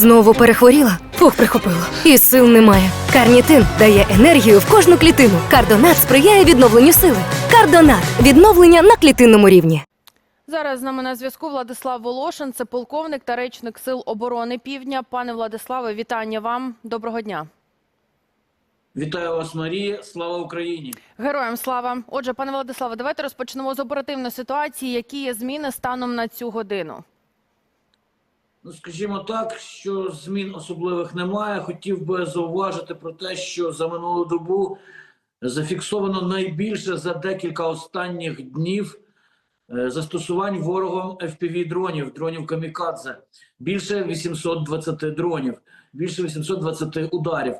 Знову перехворіла? Фух, прихопило. І сил немає. Карнітин дає енергію в кожну клітину. Кардонат сприяє відновленню сили. Кардонат відновлення на клітинному рівні. Зараз з нами на зв'язку Владислав Волошин, це полковник та речник Сил оборони Півдня. Пане Владиславе, вітання вам. Доброго дня. Вітаю вас, Марія. Слава Україні! Героям слава. Отже, пане Владиславе, давайте розпочнемо з оперативної ситуації. Які є зміни станом на цю годину? Ну, скажімо так, що змін особливих немає. Хотів би зауважити про те, що за минулу добу зафіксовано найбільше за декілька останніх днів е, застосувань ворогом fpv дронів, дронів камікадзе. Більше 820 дронів, більше 820 ударів.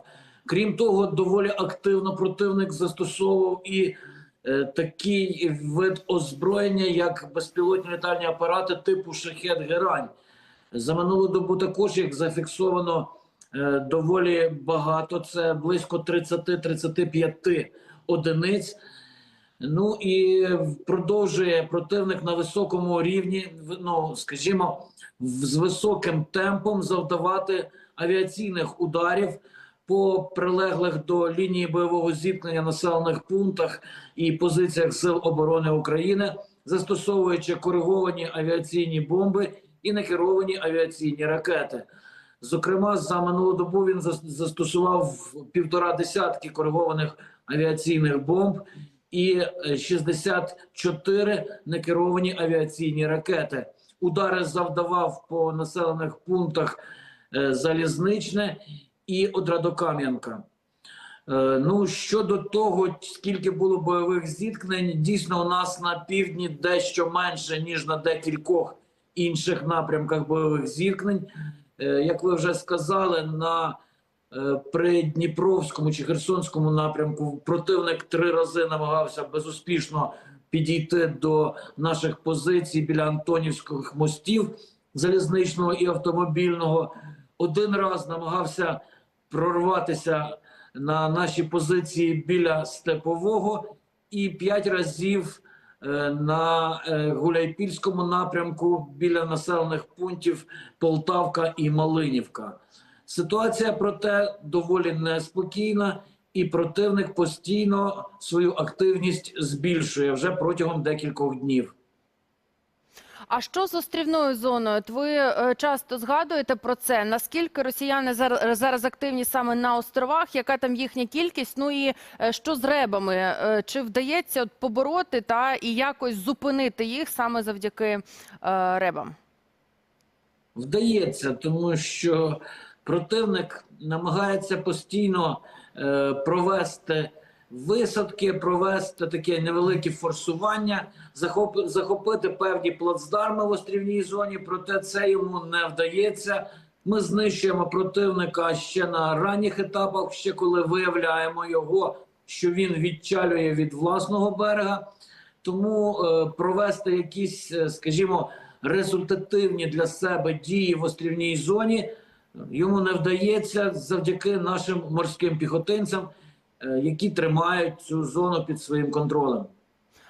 Крім того, доволі активно противник застосовував і е, такий вид озброєння, як безпілотні літальні апарати типу шахет Герань. За минулу добу також їх зафіксовано е, доволі багато. Це близько 30-35 одиниць. Ну і продовжує противник на високому рівні, ну скажімо, з високим темпом завдавати авіаційних ударів по прилеглих до лінії бойового зіткнення населених пунктах і позиціях Сил оборони України, застосовуючи кориговані авіаційні бомби і некеровані авіаційні ракети. Зокрема, за минулу добу він зас- застосував півтора десятки коригованих авіаційних бомб і е, 64 некеровані авіаційні ракети. Удари завдавав по населених пунктах е, Залізничне і Одрадокам'янка. Е, Ну щодо того, скільки було бойових зіткнень, дійсно у нас на півдні дещо менше ніж на декількох інших напрямках бойових зіткнень. Е, Як ви вже сказали, на е, при Дніпровському чи Херсонському напрямку противник три рази намагався безуспішно підійти до наших позицій біля Антонівських мостів залізничного і автомобільного. Один раз намагався прорватися на наші позиції біля Степового і п'ять разів на е, Гуляйпільському напрямку біля населених пунктів Полтавка і Малинівка. Ситуація проте доволі неспокійна, і противник постійно свою активність збільшує вже протягом декількох днів. А що з острівною зоною? Ви е, часто згадуєте про це. Наскільки росіяни зар- зараз активні саме на островах? Яка там їхня кількість? Ну і е, що з ребами? Е, Чи вдається от побороти та і якось зупинити їх саме завдяки е, ребам? Вдається, тому що противник намагається постійно е, провести висадки, провести таке невелике форсування, захоп, захопити певні плацдарми в острівній зоні, проте це йому не вдається. Ми знищуємо противника ще на ранніх етапах, ще коли виявляємо його, що він відчалює від власного берега. Тому е, провести якісь, е, скажімо, результативні для себе дії в острівній зоні йому не вдається завдяки нашим морським піхотинцям, е, які тримають цю зону під своїм контролем.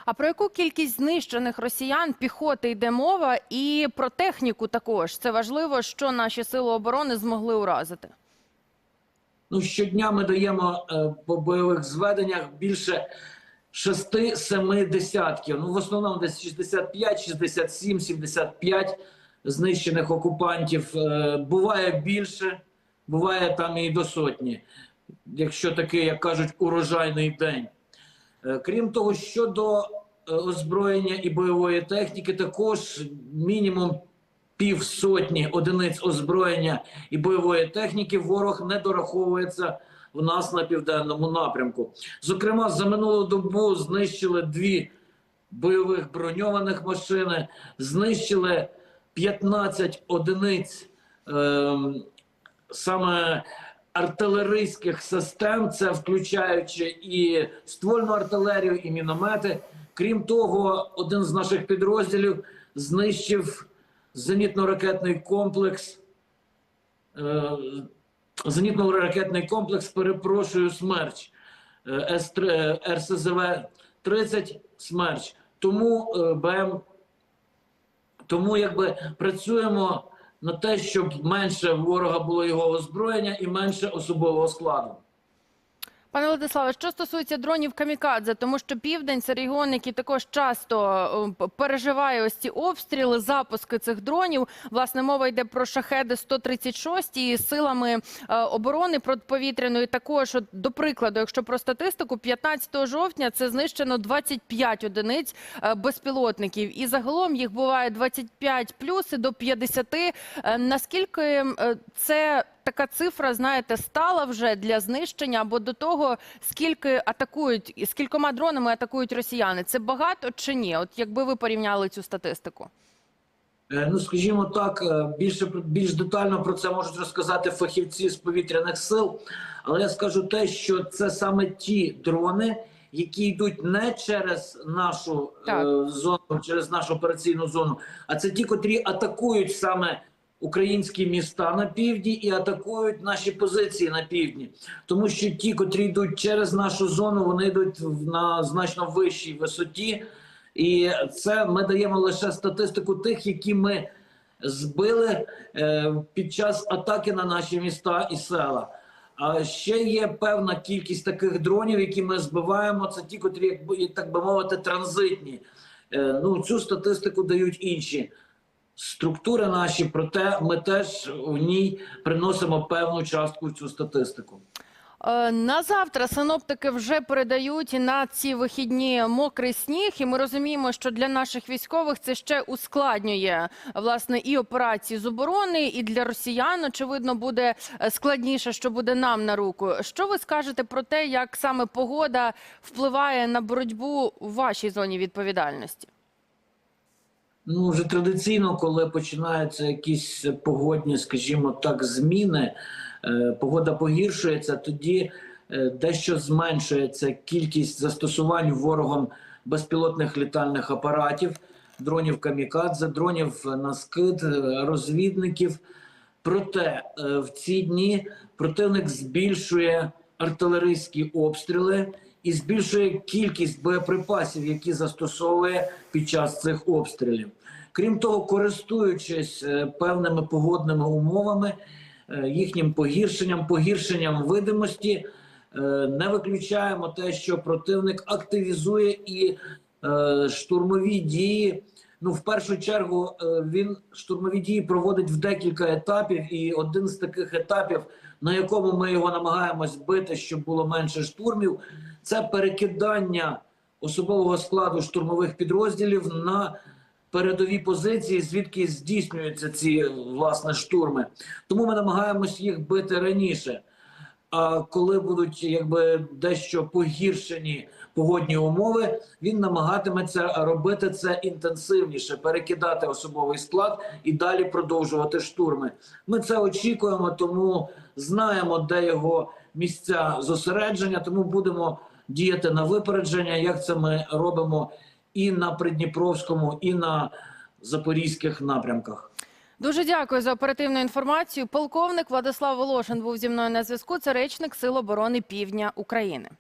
А про яку кількість знищених росіян піхоти йде мова, і про техніку також це важливо, що наші сили оборони змогли уразити. Ну, щодня ми даємо е, по бойових зведеннях більше 6-7 десятків. Ну, в основному десь 65, 67, 75 знищених окупантів. Е, буває більше, буває там і до сотні, якщо такий, як кажуть, урожайний день. Е, Крім того, щодо е, озброєння і бойової техніки, також мінімум півсотні одиниць озброєння і бойової техніки ворог не дораховується в нас на південному напрямку. Зокрема, за минулу добу знищили дві бойових броньованих машини, знищили 15 одиниць ем, саме артилерійських систем, це включаючи і ствольну артилерію, і міномети. Крім того, один з наших підрозділів знищив зенітно-ракетний комплекс. е, Зенітно-ракетний комплекс, перепрошую, смерч е, С3, е, РСЗВ 30 смерч. Тому БМ, тому якби працюємо на те, щоб менше ворога було його озброєння і менше особового складу. Пане Владиславе, що стосується дронів камікадзе, тому що південь це регіон, який також часто е, переживає ось ці обстріли, запуски цих дронів. Власне, мова йде про шахеди 136 і силами е, оборони протиповітряної. Також, от, до прикладу, якщо про статистику, 15 жовтня це знищено 25 одиниць е, безпілотників, і загалом їх буває 25 плюс і до 50. Е, Наскільки це така цифра, знаєте, стала вже для знищення або до того, скільки атакують, скількома дронами атакують росіяни? Це багато чи ні? От якби ви порівняли цю статистику? Е, Ну, скажімо так, е, більше більш детально про це можуть розказати фахівці з повітряних сил. Але я скажу те, що це саме ті дрони, які йдуть не через нашу е, зону, через нашу операційну зону, а це ті, котрі атакують саме українські міста на півдні і атакують наші позиції на півдні. Тому що ті, котрі йдуть через нашу зону, вони йдуть на значно вищій висоті. І це ми даємо лише статистику тих, які ми збили е, під час атаки на наші міста і села. А ще є певна кількість таких дронів, які ми збиваємо. Це ті, котрі, як так би мовити, транзитні. Е, ну цю статистику дають інші структури наші, проте ми теж в ній приносимо певну частку в цю статистику. Е, На завтра синоптики вже передають на ці вихідні мокрий сніг, і ми розуміємо, що для наших військових це ще ускладнює власне і операції з оборони, і для росіян очевидно буде е, складніше, що буде нам на руку. Що ви скажете про те, як саме погода впливає на боротьбу в вашій зоні відповідальності? Ну, вже традиційно, коли починаються якісь погодні, скажімо так, зміни, е, погода погіршується, тоді е, дещо зменшується кількість застосувань ворогом безпілотних літальних апаратів, дронів камікадзе, дронів на скид, е, розвідників. Проте в ці дні противник збільшує артилерійські обстріли і збільшує кількість боєприпасів, які застосовує під час цих обстрілів. Крім того, користуючись е, певними погодними умовами, е, їхнім погіршенням, погіршенням видимості, е, не виключаємо те, що противник активізує і штурмові дії. Ну, в першу чергу, він штурмові дії проводить в декілька етапів, і один з таких етапів, на якому ми його намагаємось бити, щоб було менше штурмів, це перекидання особового складу штурмових підрозділів на передові позиції, звідки здійснюються ці власне штурми. Тому ми намагаємось їх бити раніше. Коли будуть якби дещо погіршені погодні умови, він намагатиметься робити це інтенсивніше, перекидати особовий склад і далі продовжувати штурми. Ми це очікуємо, тому знаємо, де його місця зосередження, тому будемо діяти на випередження, як це ми робимо і на Придніпровському, і на запорізьких напрямках. Дуже дякую за оперативну інформацію. Полковник Владислав Волошин був зі мною на зв'язку. Це речник Сил оборони Півдня України.